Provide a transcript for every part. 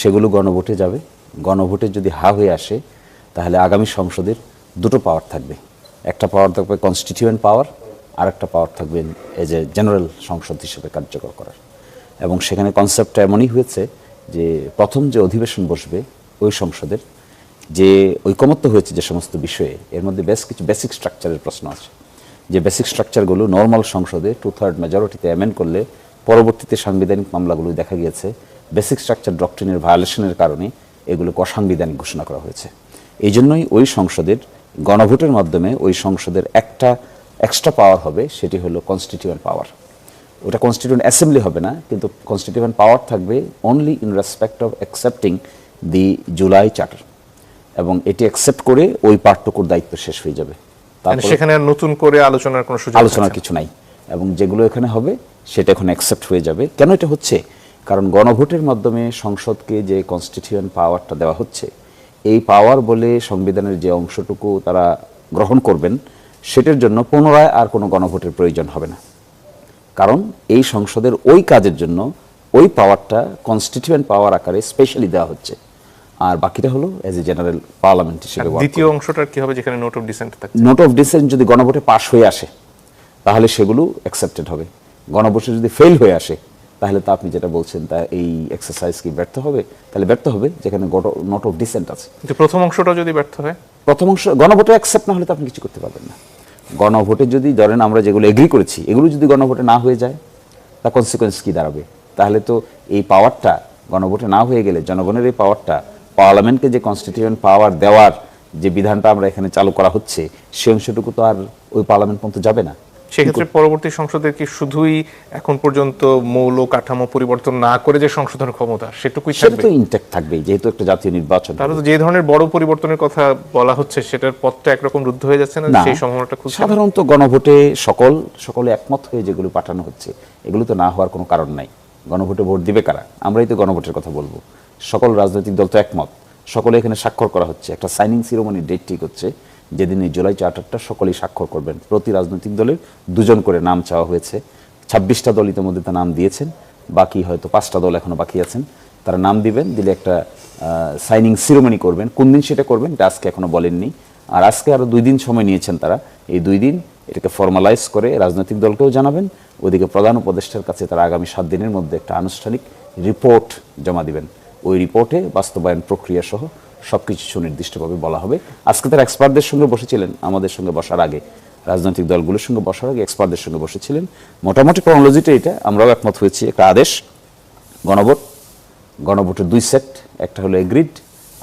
সেগুলো গণভোটে যাবে। গণভোটে যদি হা হয়ে আসে, তাহলে আগামী সংসদের দুটো পাওয়ার থাকবে। একটা পাওয়ার থাকবে কনস্টিটিউয়েন্ট পাওয়ার আর একটা পাওয়ার থাকবে এজ এ জেনারেল সংসদ হিসেবে কার্যকর করার। এবং সেখানে কনসেপ্টটা এমনই হয়েছে যে প্রথম যে অধিবেশন বসবে, ওই সংসদের যে ঐকমত্য হয়েছে যে সমস্ত বিষয়ে, এর মধ্যে বেশ কিছু বেসিক স্ট্রাকচারের প্রশ্ন আছে। যে বেসিক স্ট্রাকচারগুলো নর্মাল সংসদে টু থার্ড মেজরিটিতে অ্যামেন্ড করলে পরবর্তীতে সাংবিধানিক মামলাগুলো দেখা গিয়েছে বেসিক স্ট্রাকচার ডক্ট্রিনের ভায়োলেশনের কারণে এগুলোকে অসাংবিধানিক ঘোষণা করা হয়েছে। এই জন্যই ওই সংসদের গণভোটের মাধ্যমে ওই সংসদের একটা এক্সট্রা পাওয়ার হবে সেটি হলো কনস্টিটিউয়েন্ট পাওয়ার ওটা কনস্টিটিউয়েন্ট অ্যাসেম্বলি হবে না কিন্তু কনস্টিটিউয়েন্ট পাওয়ার থাকবে only in respect of accepting the July charter এবং এটি অ্যাকসেপ্ট করে ওই পার্টটুকুর দায়িত্ব শেষ হয়ে যাবে। মানে সেখানে নতুন করে আলোচনার কোনো সুযোগ আলোচনার কিছু নাই। এবং যেগুলো এখানে হবে সেটা এখন অ্যাকসেপ্ট হয়ে যাবে। কেন এটা হচ্ছে? কারণ গণভোটের মাধ্যমে সংসদকে যে কনস্টিটিউয়েন্ট পাওয়ারটা দেওয়া হচ্ছে এই পাওয়ার বলে সংবিধানের যে অংশটুকু তারা গ্রহণ করবেন সেটার জন্য পুনরায় আর কোনো গণভোটের প্রয়োজন হবে না। কারণ এই সংসদের ওই কাজের জন্য ওই পাওয়ারটা কনস্টিটিউয়েন্ট পাওয়ার আকারে স্পেশালি দেওয়া হচ্ছে। আর বাকিটা হলো এজ এ জেনারেল পার্লামেন্ট হিসেবে দ্বিতীয় অংশটার কি হবে যেখানে নোট অফ ডিসেন্ট থাকে নোট অফ ডিসেন্ট যদি গণভোটে পাশ হয়ে আসে তাহলে সেগুলো অ্যাকসেপ্টেড হবে। গণভোটে যদি ফেল হয়ে আসে তাহলে তো আপনি যেটা বলছেন তা এই এক্সারসাইজ কি ব্যর্থ হবে? তাহলে ব্যর্থ হবে যেখানে নট অফ ডিসেন্ট আছে। কিন্তু প্রথম অংশটা যদি ব্যর্থ হয়? প্রথম অংশ গণভোটে অ্যাকসেপ্ট না হলে তো আপনি কিছু করতে পারবেন না। গণভোটে যদি ধরেন আমরা যেগুলো এগ্রি করেছি এগুলো যদি গণভোটে না হয়ে যায় তা কনসিকোয়েন্স কি দাঁড়াবে? তাহলে তো এই পাওয়ারটা গণভোটে না হয়ে গেলে জনগণের এই পাওয়ারটা পার্লামেন্টকে যে কনস্টিটিউয়েন্ট পাওয়ার দেওয়ার যে বিধানটা আমরা এখানে চালু করা হচ্ছে সে অংশটুকু তো আর ওই পার্লামেন্ট পর্যন্ত যাবে না। সেক্ষেত্রে পরবর্তী সংসদের কি শুধুই এখন পর্যন্ত মৌল কাঠামো পরিবর্তন না করে যে সংশোধন ক্ষমতা সেটুকুই সেটা থাকবে? তো ইনটেক্ট থাকবেই যেহেতু একটা জাতীয় নির্বাচন। তাহলে তো যে ধরনের বড় পরিবর্তনের কথা বলা হচ্ছে সেটার পথটা একরকম রুদ্ধ হয়ে যাচ্ছে না? না। সেই সম্ভাবনাটা খুব সাধারণত গণভোটে সকল সকলে একমত হয়ে যেগুলো পাঠানো হচ্ছে এগুলো তো না হওয়ার কোনো কারণ নাই। গণভোটে ভোট দিবে কারা? আমরাই তো গণভোটের কথা বলব। সকল রাজনৈতিক দল তো একমত। সকলে এখানে স্বাক্ষর করা হচ্ছে। একটা সাইনিং সিরোমনি ডেট ঠিক হচ্ছে। যেদিন এই জুলাই চার্টারটা সকলেই স্বাক্ষর করবেন। প্রতি রাজনৈতিক দলের দুজন করে নাম চাওয়া হয়েছে। ছাব্বিশটা দল ইতিমধ্যে তা নাম দিয়েছেন। বাকি হয়তো পাঁচটা দল এখনও বাকি আছেন। তারা নাম দিবেন, দিলে একটা সাইনিং সিরোমনি করবেন। কোন দিন সেটা করবেন এটা আজকে এখনও বলেননি। আর আজকে আরও দুই দিন সময় নিয়েছেন তারা। এই দুই দিন এটাকে ফর্মালাইজ করে রাজনৈতিক দলকেও জানাবেন। ওইদিকে প্রধান উপদেষ্টার কাছে তারা আগামী সাত দিনের মধ্যে একটা আনুষ্ঠানিক রিপোর্ট জমা দিবেন। ওই রিপোর্টে বাস্তবায়ন প্রক্রিয়া সহ সবকিছু সুনির্দিষ্টভাবে বলা হবে। আজকে তারা এক্সপার্টদের সঙ্গে বসেছিলেন আমাদের সঙ্গে বসার আগে। রাজনৈতিক দলগুলোর সঙ্গে বসার আগে এক্সপার্টদের সঙ্গে বসেছিলেন। মোটামুটি ক্রনোলজিটা এটা আমরাও একমত হয়েছি। একটা আদেশ গণভোট। গণভোটের দুই সেট একটা হলো এগ্রিড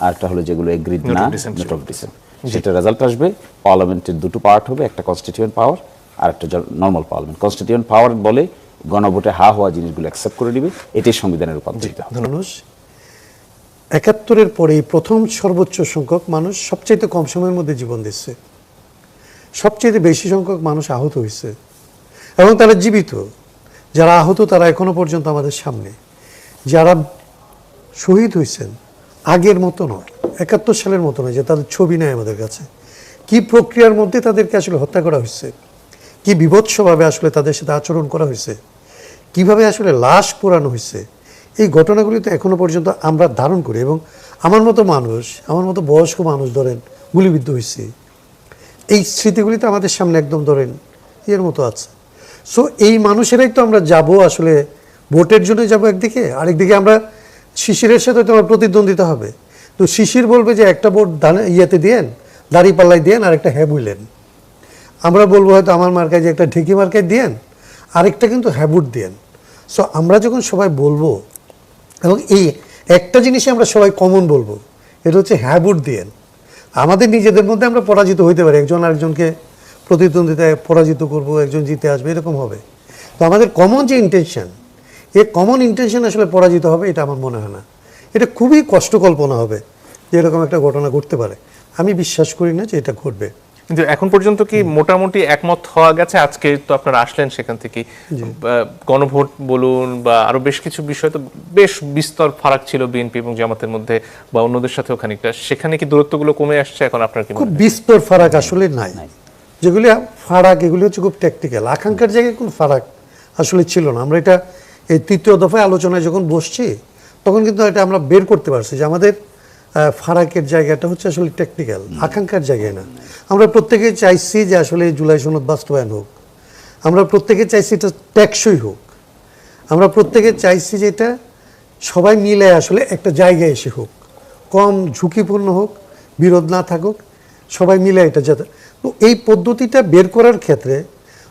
আর একটা হলো যেগুলো এগ্রিড না নোট অফ ডিসেন্ট সেটা রেজাল্ট আসবে। পার্লামেন্টের দুটো পার্ট হবে একটা কনস্টিটিউয়েন্ট পাওয়ার আর একটা নর্মাল পার্লামেন্ট কনস্টিটিউয়েন্ট পাওয়ার বলে গণভোটে হা হওয়া জিনিসগুলো অ্যাকসেপ্ট করে নিবে। এটাই সংবিধানের রূপান্তরিত। একাত্তরের পরে এই প্রথম সর্বোচ্চ সংখ্যক মানুষ সবচাইতে কম সময়ের মধ্যে জীবন দিচ্ছে। সবচেয়ে বেশি সংখ্যক মানুষ আহত হয়েছে এবং তারা জীবিত। যারা আহত, তারা এখনও পর্যন্ত আমাদের সামনে। যারা শহীদ হয়েছেন, আগের মতো নয়, একাত্তর সালের মতো নয় যে তাদের ছবি নেয় আমাদের কাছে। কি প্রক্রিয়ার মধ্যে তাদেরকে আসলে হত্যা করা হয়েছে? কি বিভৎসভাবে আসলে তাদের সাথে আচরণ করা হয়েছে? কীভাবে আসলে লাশ পোড়ানো হয়েছে? এই ঘটনাগুলি তো এখনও পর্যন্ত আমরা ধারণ করি এবং আমার মতো মানুষ, আমার মতো বয়স্ক মানুষ ধরেন গুলিবিদ্ধ হয়েছে। এই স্মৃতিগুলি তো আমাদের সামনে একদম ধরেন এর মতো আছে। সো এই মানুষেরাই তো আমরা যাব আসলে, ভোটের জন্য যাব একদিকে, আরেকদিকে আমরা শিশিরের সাথে তো আমার প্রতিদ্বন্দ্বিতা হবে। তো শিশির বলবে যে একটা ভোট ইয়েতে দিয়েন, দাড়ি পাল্লাই দিয়েন আর একটা হ্যাঁ বুইলেন আমরা বলব হয়তো আমার মার্কায় যে একটা ঢেকি মার্কায় দিয়েন, আরেকটা কিন্তু হ্যাবুট দিয়েন। সো আমরা যখন সবাই বলব এবং এই একটা জিনিসই আমরা সবাই কমন বলব, এটা হচ্ছে হ্যাবুট দিয়েন আমাদের নিজেদের মধ্যে আমরা পরাজিত হইতে পারি, একজন আরেকজনকে প্রতিদ্বন্দ্বিতায় পরাজিত করব, একজন জিতে আসবে, এরকম হবে। তো আমাদের কমন যে ইন্টেনশন এ কমন ইন্টেনশন আসলে পরাজিত হবে, এটা আমার মনে হয় না। এটা খুবই কষ্ট কল্পনা হবে যে এরকম একটা ঘটনা ঘটতে পারে। আমি বিশ্বাস করি না যে এটা ঘটবে। কিন্তু এখন পর্যন্ত কি মোটামুটি একমত হওয়া গেছে? আজকে তো আপনারা আসলেন সেখান থেকে। গণভোট বলুন বা আরও বেশ কিছু বিষয় তো বেশ বিস্তর ফারাক ছিল বিএনপি এবং জামাতের মধ্যে বা অন্যদের সাথেও খানিকটা। সেখানে কি দূরত্বগুলো কমে আসছে এখন আপনার কি খুব বিস্তর ফারাক আসলে নাই। যেগুলি ফারাক এগুলি হচ্ছে খুব ট্যাকটিক্যাল আকাঙ্ক্ষার জায়গায় কোনো ফারাক আসলে ছিল না। আমরা এটা এই তৃতীয় দফায় আলোচনায় যখন বসছি তখন কিন্তু এটা আমরা বের করতে পারছি যে আমাদের ফারাকের জায়গাটা হচ্ছে আসলে টেকনিক্যাল আকাঙ্ক্ষার জায়গায় না। আমরা প্রত্যেকে চাইছি যে আসলে জুলাই সনদ বাস্তবায়ন হোক। আমরা প্রত্যেকে চাইছি এটা টেকসই হোক। আমরা প্রত্যেকে চাইছি যে এটা সবাই মিলে আসলে একটা জায়গায় এসে হোক। কম ঝুঁকিপূর্ণ হোক, বিরোধ না থাকুক, সবাই মিলে এটা যাতে তো এই পদ্ধতিটা বের করার ক্ষেত্রে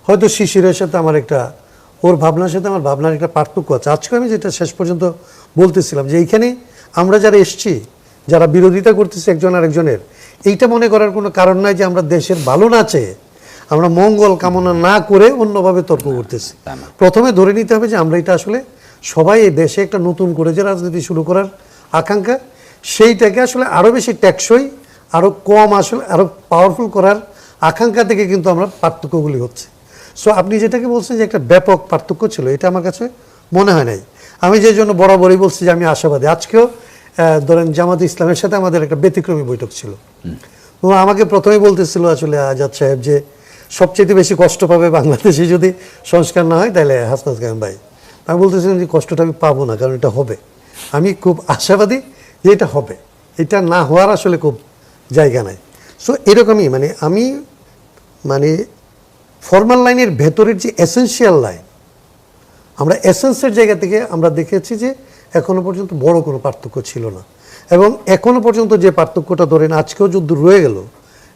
হয়তো শিশিরের সাথে আমার একটা ওর ভাবনার সাথে আমার ভাবনার একটা পার্থক্য আছে। আজকে আমি যেটা শেষ পর্যন্ত বলতেছিলাম যে এইখানে আমরা যারা এসছি যারা বিরোধিতা করতেছে একজন আরেকজনের এইটা মনে করার কোনো কারণ নাই যে আমরা দেশের ভালো না চেয়ে আমরা মঙ্গল কামনা না করে অন্যভাবে তর্ক করতেছি। প্রথমে ধরে নিতে হবে যে আমরা এটা আসলে সবাই এই দেশে একটা নতুন করে যে রাজনীতি শুরু করার আকাঙ্ক্ষা সেইটাকে আসলে আরও বেশি টেকসই আরও কম আসলে আরও পাওয়ারফুল করার আকাঙ্ক্ষা থেকে কিন্তু আমরা পার্থক্যগুলি হচ্ছে। সো আপনি যেটাকে বলছেন যে একটা ব্যাপক পার্থক্য ছিল এটা আমার কাছে মনে হয় নাই। আমি যে জন্য বরাবরই বলছি যে আমি আশাবাদী। আজকেও ধরেন জামাত ইসলামের সাথে আমাদের একটা ব্যতিক্রমী বৈঠক ছিল। ও আমাকে প্রথমেই বলতেছিল আসলে আজাদ সাহেব যে সবচেয়ে বেশি কষ্ট পাবে বাংলাদেশে যদি সংস্কার না হয়, তাহলে হাসনাত খান ভাই। আমি বলতেছিলাম যে, কষ্টটা আমি পাবো না, কারণ এটা হবে। আমি খুব আশাবাদী যে এটা হবে। এটা না হওয়ার আসলে খুব জায়গা নাই। সো এরকমই মানে আমি মানে ফর্মাল লাইনের ভেতরের যে এসেন্সিয়াল লাইন আমরা এসেন্সের জায়গা থেকে আমরা দেখেছি যে এখনও পর্যন্ত বড় কোনো পার্থক্য ছিল না। এবং এখনও পর্যন্ত যে পার্থক্যটা ধরেন আজকেও যুদ্ধ রয়ে গেল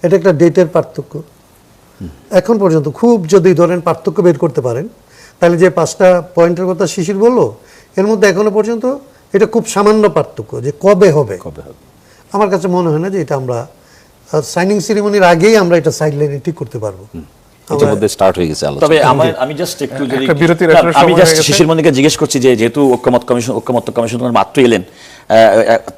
এটা একটা ডেটের পার্থক্য। এখন পর্যন্ত খুব যদি ধরেন পার্থক্য বের করতে পারেন তাহলে যে পাঁচটা পয়েন্টের কথা শিশির বলল এর মধ্যে এখনও পর্যন্ত এটা খুব সামান্য পার্থক্য যে কবে হবে। কবে হবে। আমার কাছে মনে হয় না যে এটা আমরা সাইনিং সেরিমনির আগেই আমরা এটা সাইড লাইনে ঠিক করতে পারব। ইতিমধ্যে স্টার্ট হয়ে গেছে আলোচনা। তবে আমার আমি জাস্ট একটু যদি একটা বিরতির আমি জাস্ট শিশির মন্দিরকে জিজ্ঞেস করছি যে যেহেতু ঐক্যমত কমিশন ঐক্যমত কমিশন মাত্র এলেন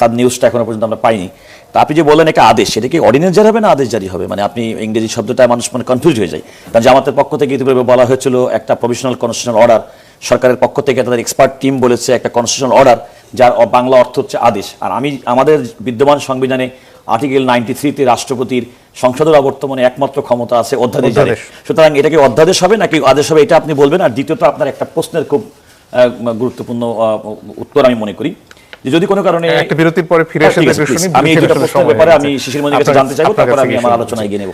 তার নিউজটা এখনও পর্যন্ত আমরা পাইনি। তা আপনি যে বললেন একটা আদেশ সেটা কি অর্ডিনেন্স জারি হবে না আদেশ জারি হবে? মানে আপনি ইংরেজি শব্দটা মানুষ মানে কনফিউজ হয়ে যায়। কারণ জামাতের পক্ষ থেকে ইতিপূর্বে বলা হয়েছিল একটা প্রভিশনাল কনস্টিটিউশনাল অর্ডার সরকারের পক্ষ থেকে তাদের এক্সপার্ট টিম বলেছে একটা কনস্টিটিউশনাল অর্ডার যার বাংলা অর্থ হচ্ছে আদেশ। আর আমি আমাদের বিদ্যমান সংবিধানে আর্টিকেল নাইনটি থ্রিতে রাষ্ট্রপতির সংসদের অবর্তমানে একমাত্র ক্ষমতা আছে অধ্যাদেশ সুতরাং এটা কি অধ্যাদেশ হবে নাকি আদেশ হবে এটা আপনি বলবেন। আর দ্বিতীয়ত আপনার একটা প্রশ্নের খুব গুরুত্বপূর্ণ উত্তর আমি মনে করি। যে যদি কোনো কারণে একটা বিরতির পরে ফিরে হ্যাঁ, এসে আমি এই দুটো প্রশ্নের ব্যাপারে আমি শিশির মনির কাছে জানতে চাইব তারপর আমি আমার করছি। এগিয়ে নেব।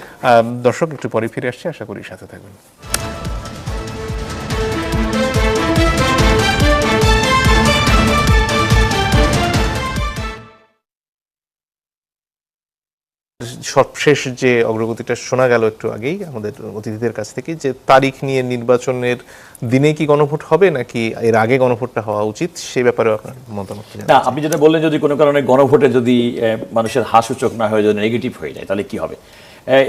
দর্শক একটু পরে ফিরে আসছি আশা করি সাথে থাকবেন। সবশেষ যে অগ্রগতিটা শোনা গেল একটু আগেই আমাদের অতিথিদের কাছ থেকে যে তারিখ নিয়ে নির্বাচনের দিনে কি গণভোট হবে নাকি এর আগে গণভোটটা হওয়া উচিত সে ব্যাপারে আপনার মতামত না, আপনি যেটা বললেন, যদি কোনো কারণে গণভোটে যদি মানুষের হাসূচক না হয়ে যদি নেগেটিভ হয়ে যায়, তাহলে কি হবে?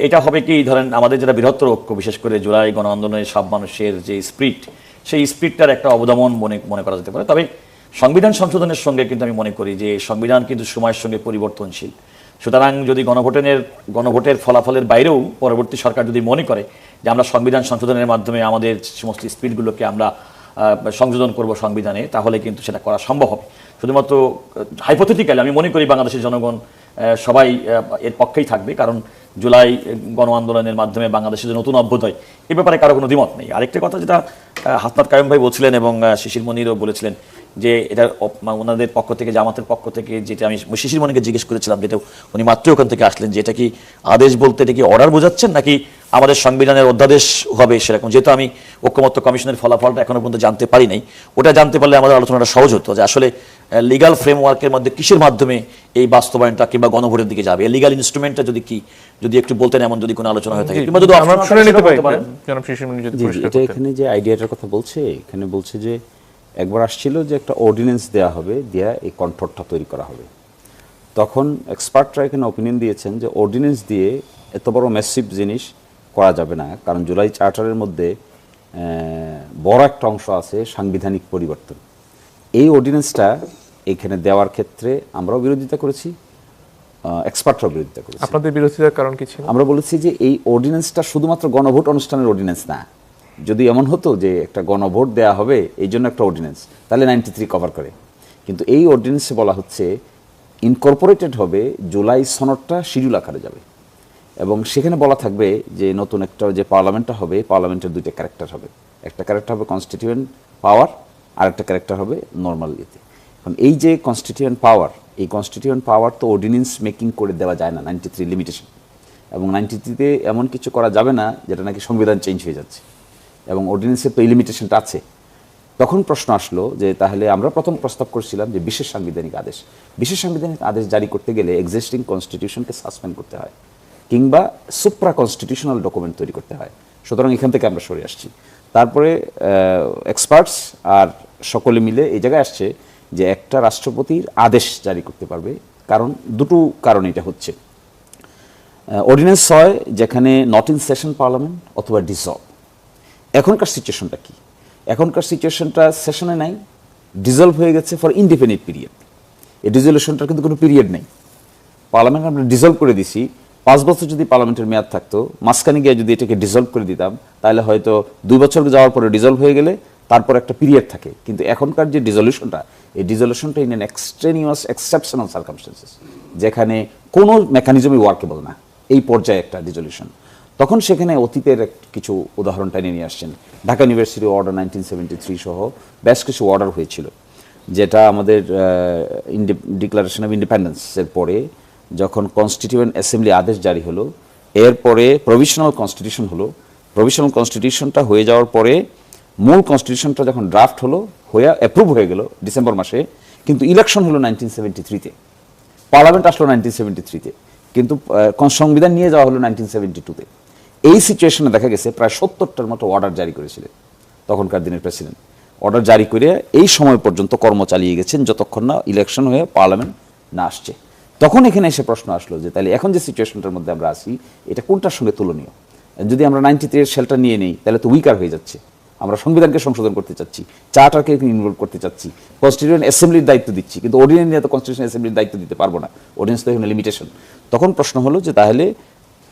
এটা হবে কি, ধরেন আমাদের যেটা বৃহত্তর ঐক্য, বিশেষ করে জুলাই গণ আন্দোলনের সব মানুষের যে স্পিরিট সেই স্পিরিটটার একটা অবদমন মনে মনে করা যেতে পারে। তবে সংবিধান সংশোধনের সঙ্গে কিন্তু আমি মনে করি যে সংবিধান কিন্তু সময়ের সঙ্গে পরিবর্তনশীল। সুতরাং যদি গণভোটের গণভোটের ফলাফলের বাইরেও পরবর্তী সরকার যদি মনে করে যে আমরা সংবিধান সংশোধনের মাধ্যমে আমাদের সমস্ত স্পিডগুলোকে আমরা সংযোজন করব সংবিধানে, তাহলে কিন্তু সেটা করা সম্ভব হবে। শুধুমাত্র হাইপোথেটিক্যালি আমি মনে করি বাংলাদেশের জনগণ সবাই এর পক্ষেই থাকবে, কারণ জুলাই গণ আন্দোলনের মাধ্যমে বাংলাদেশের যে নতুন অভ্যুদয়, এ ব্যাপারে কারও কোনো দ্বিমত নেই। আরেকটা কথা যেটা হাসনাত কায়ুম ভাই বলছিলেন এবং শিশির মনিরও বলেছিলেন যে এটা ওনাদের পক্ষ থেকে জামাতের পক্ষ থেকে যেটা আমি শিশির মনিকে জিজ্ঞেস করেছিলাম যেটা উনি মাত্র ওখান থেকে আসলেন যে এটা কি আদেশ বলতে এটা কি অর্ডার বোঝাচ্ছেন নাকি আমাদের সংবিধানের অধ্যাদেশ হবে সেরকম? যেহেতু আমি ঐক্যমত্য কমিশনের ফলাফলটা এখনও পর্যন্ত জানতে পারি নাই ওটা জানতে পারলে আমাদের আলোচনাটা সহজ হতো যে আসলে লিগাল ফ্রেমওয়ার্কের মধ্যে কিসের মাধ্যমে এই বাস্তবায়নটা কিংবা গণভোটের দিকে যাবে? লিগাল ইনস্ট্রুমেন্টটা যদি কি? যদি একটু বলতেন এমন যদি কোনো আলোচনা হয়ে থাকে কিংবা যদি। এখানে যে আইডিয়াটার কথা বলছে এখানে বলছে যে একবার আসছিল যে একটা অর্ডিনেন্স দেওয়া হবে দেয়া এই কন্ট্রোলটা তৈরি করা হবে। তখন এক্সপার্টরা এখানে অপিনিয়ন দিয়েছেন যে অর্ডিন্যান্স দিয়ে এত বড় ম্যাসিভ জিনিস করা যাবে না কারণ জুলাই চার্টারের মধ্যে বড় একটা অংশ আছে সাংবিধানিক পরিবর্তন। এই অর্ডিনেন্সটা এখানে দেওয়ার ক্ষেত্রে আমরাও বিরোধিতা করেছি এক্সপার্টরাও বিরোধিতা করেছি। আপনাদের বিরোধিতার কারণ কি ছিল? আমরা বলেছি যে এই অর্ডিন্যান্সটা শুধুমাত্র গণভোট অনুষ্ঠানের অর্ডিন্যান্স না যদি এমন হতো যে একটা গণভোট দেয়া হবে, এই জন্য একটা অর্ডিন্যান্স তাহলে নাইনটি থ্রি কভার করে। কিন্তু এই অর্ডিন্যান্সে বলা হচ্ছে ইনকর্পোরেটেড হবে, জুলাই সনদটা শিডিউল আকারে যাবে। এবং সেখানে বলা থাকবে যে নতুন একটা যে পার্লামেন্টটা হবে, পার্লামেন্টের দুইটা ক্যারেক্টার হবে। একটা ক্যারেক্টার হবে কনস্টিটিউয়েন্ট পাওয়ার আর একটা ক্যারেক্টার হবে নর্মাল ইয়েতে। এখন এই যে কনস্টিটিউয়েন্ট পাওয়ার এই কনস্টিটিউয়েন্ট পাওয়ার তো অর্ডিনেন্স মেকিং করে দেওয়া যায় না নাইনটি থ্রি লিমিটেশন এবং নাইনটি থ্রিতে এমন কিছু করা যাবে না, যেটা নাকি সংবিধান চেঞ্জ হয়ে যাচ্ছে। এবং অর্ডিনেন্সের তো লিমিটেশনটা আছে। তখন প্রশ্ন আসলো যে, তাহলে আমরা প্রথম প্রস্তাব করেছিলাম যে, বিশেষ সাংবিধানিক আদেশ। বিশেষ সাংবিধানিক আদেশ জারি করতে গেলে এক্সিস্টিং কনস্টিটিউশনকে সাসপেন্ড করতে হয়, কিংবা সুপ্রা কনস্টিটিউশনাল ডকুমেন্ট তৈরি করতে হয়। সুতরাং এখান থেকে আমরা সরে আসছি। তারপরে এক্সপার্টস আর সকলে মিলে এই জায়গায় আসছে যে, একটা রাষ্ট্রপতির আদেশ জারি করতে পারবে। কারণ দুটো কারণ এটা হচ্ছে। অর্ডিন্যান্স হয় যেখানে নট ইন সেশন পার্লামেন্ট অথবা ডিসলভ এখনকার সিচুয়েশনটা কি? এখনকার সিচুয়েশনটা সেশনে নাই ডিজলভ হয়ে গেছে ফর ইনডিপেন্ডেন্ট পিরিয়ড এই ডিজলিউশনটার কিন্তু কোনো পিরিয়ড নেই। পার্লামেন্ট আমরা ডিজলভ করে দিছি, পাঁচ বছর যদি পার্লামেন্টের মেয়াদ থাকতো, মাঝখানে গিয়ে যদি এটাকে ডিজলভ করে দিতাম, তাহলে হয়তো দুই বছর যাওয়ার পরে ডিজলভ হয়ে গেলে তারপর একটা পিরিয়ড থাকে। কিন্তু এখনকার যে ডিজলিউশনটা এই ডিজলিউশনটা in an extraneous exceptional circumstances যেখানে কোনো মেকানিজমই ওয়ার্কেবল না। এই পর্যায়ে একটা ডিজলিউশন তখন সেখানে অতীতের কিছু উদাহরণ নিয়ে আসছেন। Dhaka university order nineteen seventy three সহ বেশ কিছু অর্ডার হয়েছিল, যেটা আমাদের ডিক্লারেশন অফ ইন্ডিপেন্ডেন্সের পরে যখন কনস্টিটিউয়েন্ট অ্যাসেম্বলি আদেশ জারি হলো এরপরে প্রভিশনাল কনস্টিটিউশন হলো। প্রভিশনাল কনস্টিটিউশনটা হয়ে যাওয়ার পরে মূল কনস্টিটিউশনটা যখন ড্রাফট হলো, হয়ে অ্যাপ্রুভ হয়ে গেল ডিসেম্বর মাসে, কিন্তু ইলেকশন হলো নাইনটিন সেভেন্টি থ্রিতে পার্লামেন্ট আসলো নাইনটিন সেভেন্টি থ্রিতে কিন্তু সংবিধান নিয়ে যাওয়া হলো নাইনটিন সেভেন্টি টুতে এই সিচুয়েশনে দেখা গেছে প্রায় সত্তরটার মতো অর্ডার জারি করেছিলেন তখনকার দিনের প্রেসিডেন্ট অর্ডার জারি করে এই সময় পর্যন্ত কর্ম চালিয়ে গেছেন যতক্ষণ না ইলেকশন হয়ে পার্লামেন্ট না আসছে। তখন এখানে এসে প্রশ্ন আসলো যে তাহলে এখন যে সিচুয়েশনটার মধ্যে আমরা আছি, এটা কোনটার সঙ্গে তুলনীয়? যদি আমরা নাইনটি থ্রি এর শেলটা নিয়ে নিই তাহলে তো উইকার হয়ে যাচ্ছে। আমরা সংবিধানকে সংশোধন করতে চাচ্ছি চার্টারকে ইনভলভ করতে চাচ্ছি কনস্টিটিউশন অ্যাসেম্বলির দায়িত্ব দিচ্ছি, কিন্তু অর্ডিনেন্স নিয়ে তো কনস্টিটিউশন অ্যাসেম্বলির দায়িত্ব দিতে পারব না। অর্ডিনেন্স তো এখানে লিমিটেশন তখন প্রশ্ন হলো যে, তাহলে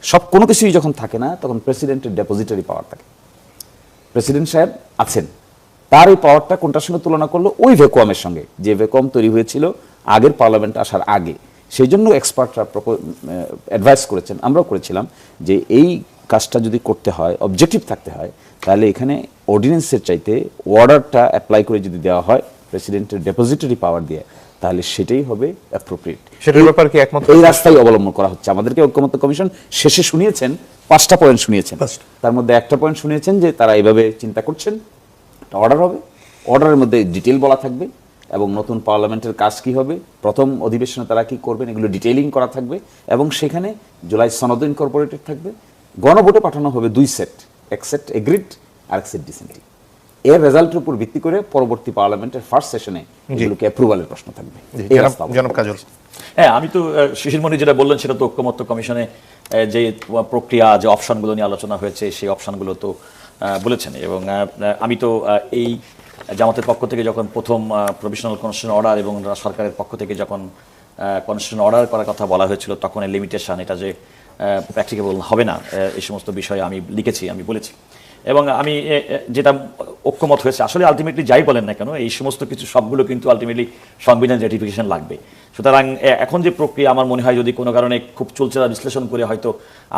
সব কোনো কিছুই যখন থাকে না, তখন প্রেসিডেন্টের ডেপোজিটারি পাওয়ার থাকে। প্রেসিডেন্ট সাহেব আছেন। তার এই পাওয়ারটা কোনটার সঙ্গে তুলনা করল? ওই ভ্যাকুয়ামের সঙ্গে। যে ভ্যাকুয়াম তৈরি হয়েছিল আগের পার্লামেন্ট আসার আগে। সেই জন্য এক্সপার্টরা অ্যাডভাইস করেছেন। আমরাও করেছিলাম যে এই কাজটা যদি করতে হয় অবজেক্টিভ থাকতে হয়, তাহলে এখানে অর্ডিন্যান্সের চাইতে অর্ডারটা অ্যাপ্লাই করে যদি দেওয়া হয় প্রেসিডেন্টের ডেপোজিটরি পাওয়ার দিয়ে তাহলে সেটাই হবে অ্যাপ্রোপ্রিয়েট সেটার ব্যাপারে কি একমত? এই রাস্তাই অবলম্বন করা হচ্ছে। আমাদেরকে ঐক্যমত্য কমিশন শেষে শুনিয়েছেন পাঁচটা পয়েন্ট শুনিয়েছেন। তার মধ্যে একটা পয়েন্ট শুনিয়েছেন যে তারা এইভাবে চিন্তা করছেন। অর্ডার হবে। অর্ডারের মধ্যে ডিটেল বলা থাকবে এবং নতুন পার্লামেন্টের কাজ কি হবে প্রথম অধিবেশনে তারা কি করবেন এগুলো ডিটেইলিং করা থাকবে এবং সেখানে জুলাই সনদ ইনকর্পোরেটেড থাকবে। গণভোটে পাঠানো হবে দুই সেট এক সেট এগ্রিড আর এক সেট ডিসেন্টি এর রেজাল্টের উপর ভিত্তি করে পরবর্তী পার্লামেন্টের ফার্স্ট সেশনে এগুলোকে অ্যাপ্রুভালের প্রশ্ন থাকবে। জনাব- কাজল। হ্যাঁ আমি তো শিশিরমণি যেটা বললেন সেটা তো ঐক্যমত্য কমিশনে যে প্রক্রিয়া যে অপশনগুলো নিয়ে আলোচনা হয়েছে সেই অপশনগুলো তো বলেছেন। এবং আমি তো এই জামাতের পক্ষ থেকে যখন প্রথম প্রভিশনাল কনস্টিটিউশন অর্ডার এবং সরকারের পক্ষ থেকে যখন কনস্টিটিউশন অর্ডার করার কথা বলা হয়েছিল তখন এই লিমিটেশন এটা যে প্র্যাকটিকেবল হবে না এই সমস্ত বিষয়ে আমি লিখেছি আমি বলেছি। এবং আমি যেটা ঐক্যমত হয়েছে, আসলে আলটিমেটলি যাই বলেন না কেন, এই সমস্ত কিছু সবগুলো কিন্তু আলটিমেটলি সংবিধান রেটিফিকেশন লাগবে। সুতরাং এখন যে প্রক্রিয়া আমার মনে হয় যদি কোনো কারণে খুব চলছে বিশ্লেষণ করে হয়তো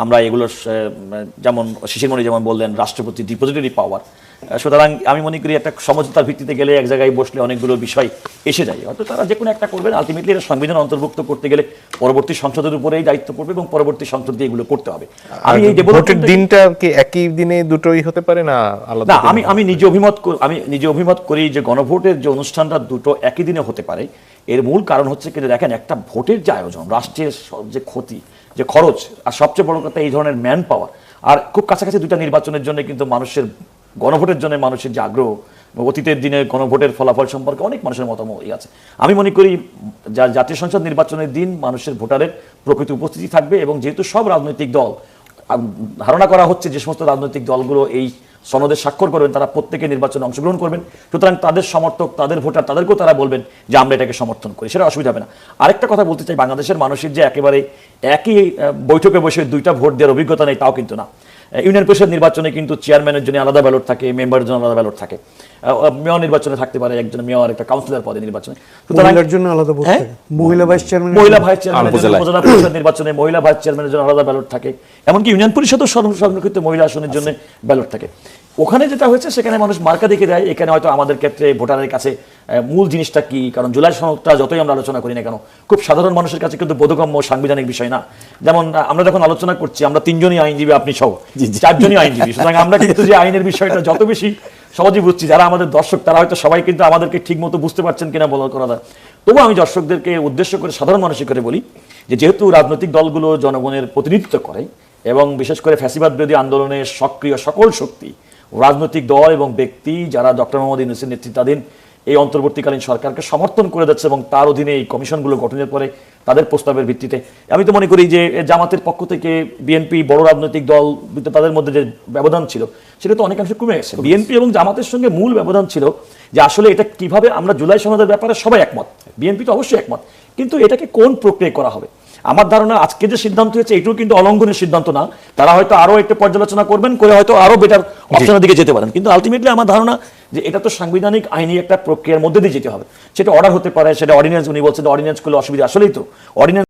আমরা এগুলোর যেমন শিশিরমণি যেমন বললেন রাষ্ট্রপতি ডিপোজিটরি পাওয়ার। সুতরাং আমি মনে করি একটা সমঝোতার ভিত্তিতে গেলে এক জায়গায় বসলে অনেকগুলো বিষয় এসে যায়। হয়তো তারা যে কোনো একটা করবেন আলটিমেটলি এটা সংবিধান অন্তর্ভুক্ত করতে গেলে পরবর্তী সংসদের উপরেই দায়িত্ব পড়বে এবং পরবর্তী সংসদ দিয়ে এগুলো করতে হবে। আমি এই ভোটের দিনটা কি একই দিনে দুটোই হতে পারে না আলাদা না আমি আমি নিজে অভিমত আমি নিজে অভিমত করি যে গণভোটের যে অনুষ্ঠানটা দুটো একই দিনে হতে পারে। এর মূল কারণ হচ্ছে কিন্তু দেখেন, একটা ভোটের যে আয়োজন, রাষ্ট্রের যে ক্ষতি, যে খরচ, আর সবচেয়ে বড় কথা এই ধরনের ম্যান পাওয়ার আর খুব কাছাকাছি দুইটা নির্বাচনের জন্য কিন্তু মানুষের গণভোটের জন্য মানুষের যে আগ্রহ অতীতের দিনে গণভোটের ফলাফল সম্পর্কে অনেক মানুষের মতামত আছে। আমি মনে করি যা জাতীয় সংসদ নির্বাচনের দিন মানুষের ভোটারের প্রকৃত উপস্থিতি থাকবে, এবং যেহেতু সব রাজনৈতিক দল ধারণা করা হচ্ছে যে সমস্ত রাজনৈতিক দলগুলো এই সনদে স্বাক্ষর করবেন, তারা প্রত্যেকে নির্বাচনে অংশগ্রহণ করবেন। সুতরাং তাদের সমর্থক, তাদের ভোটার, তাদেরকেও তারা বলবেন যে আমরা এটাকে সমর্থন করি। সেটা অসুবিধা হবে না। আরেকটা কথা বলতে চাই, বাংলাদেশের মানুষের যে একেবারে একই বৈঠকে বসে দুইটা ভোট দেওয়ার অভিজ্ঞতা নেই, তাও কিন্তু না। ইউনিয়ন পরিষদ নির্বাচনে কিন্তু চেয়ারম্যানের জন্য আলাদা ব্যালট থাকে মেম্বারের জন্য আলাদা ব্যালট থাকে। মেয়র নির্বাচনে থাকতে পারে একজন মেয়র একটা কাউন্সিলর পদে নির্বাচনে। মহিলার জন্য আলাদা হ্যাঁ? থাকে? মহিলা ভাইস চেয়ারম্যান মহিলা ভাইস চেয়ারম্যানের উপজেলা পরিষদ নির্বাচনে মহিলা ভাইস চেয়ারম্যানের জন্য আলাদা ব্যালট থাকে। এমনকি ইউনিয়ন পরিষদও সংরক্ষিত মহিলা আসনের জন্য ব্যালট থাকে। ওখানে যেটা হয়েছে সেখানে মানুষ মার্কা দেখে দেয়। এখানে হয়তো আমাদের ক্ষেত্রে ভোটারের কাছে মূল জিনিসটা কি? কারণ জুলাই সনদটা যতই আমরা আলোচনা করি না কেন খুব সাধারণ মানুষের কাছে কিন্তু বোধগম্য সাংবিধানিক বিষয় না। যেমন আমরা যখন আলোচনা করছি আমরা তিনজনই আইনজীবী আপনি সহ। চারজনই আইনজীবী। সুতরাং আমরা কিন্তু যে আইনের বিষয়টা যত বেশি সহজে বুঝছি যারা আমাদের দর্শক তারা হয়তো সবাই কিন্তু আমাদেরকে ঠিক মতো বুঝতে পারছেন কিনা বলার কথা তবু আমি দর্শকদেরকে উদ্দেশ্য করে সাধারণ মানুষের করে বলি যে যেহেতু রাজনৈতিক দলগুলো জনগণের প্রতিনিধিত্ব করে এবং বিশেষ করে ফ্যাসিবাদ বিরোধী আন্দোলনের সক্রিয় সকল শক্তি রাজনৈতিক দল এবং ব্যক্তি যারা ডক্টর মোহাম্মদ ইউনুসের নেতৃত্বাধীন এই অন্তর্বর্তীকালীন সরকারকে সমর্থন করে যাচ্ছে এবং তার অধীনে এই কমিশনগুলো গঠনের পরে তাদের প্রস্তাবের ভিত্তিতে। আমি তো মনে করি যে জামাতের পক্ষ থেকে বিএনপি বড় রাজনৈতিক দল তাদের মধ্যে যে ব্যবধান ছিল সেটা তো অনেকাংশে কমে গেছে। বিএনপি এবং জামাতের সঙ্গে মূল ব্যবধান ছিল যে আসলে এটা কীভাবে আমরা জুলাই সনদের ব্যাপারে সবাই একমত। বিএনপি তো অবশ্যই একমত। কিন্তু এটাকে কোন প্রক্রিয়ায় করা হবে? আমার ধারণা আজকে যে সিদ্ধান্ত হয়েছে এটাও কিন্তু অলঙ্ঘনের সিদ্ধান্ত না। তারা হয়তো আরও একটু পর্যালোচনা করবেন করে হয়তো আরও বেটার অপশনের দিকে যেতে পারেন। কিন্তু আলটিমেটলি আমার ধারণা যে এটা তো সাংবিধানিক আইনি একটা প্রক্রিয়ার মধ্যে দিয়ে যেতে হবে। সেটা অর্ডার হতে পারে সেটা অর্ডিন্যান্স উনি বলছেন অর্ডিন্যান্স করলে অসুবিধা। আসলেই তো অর্ডিন্যান্স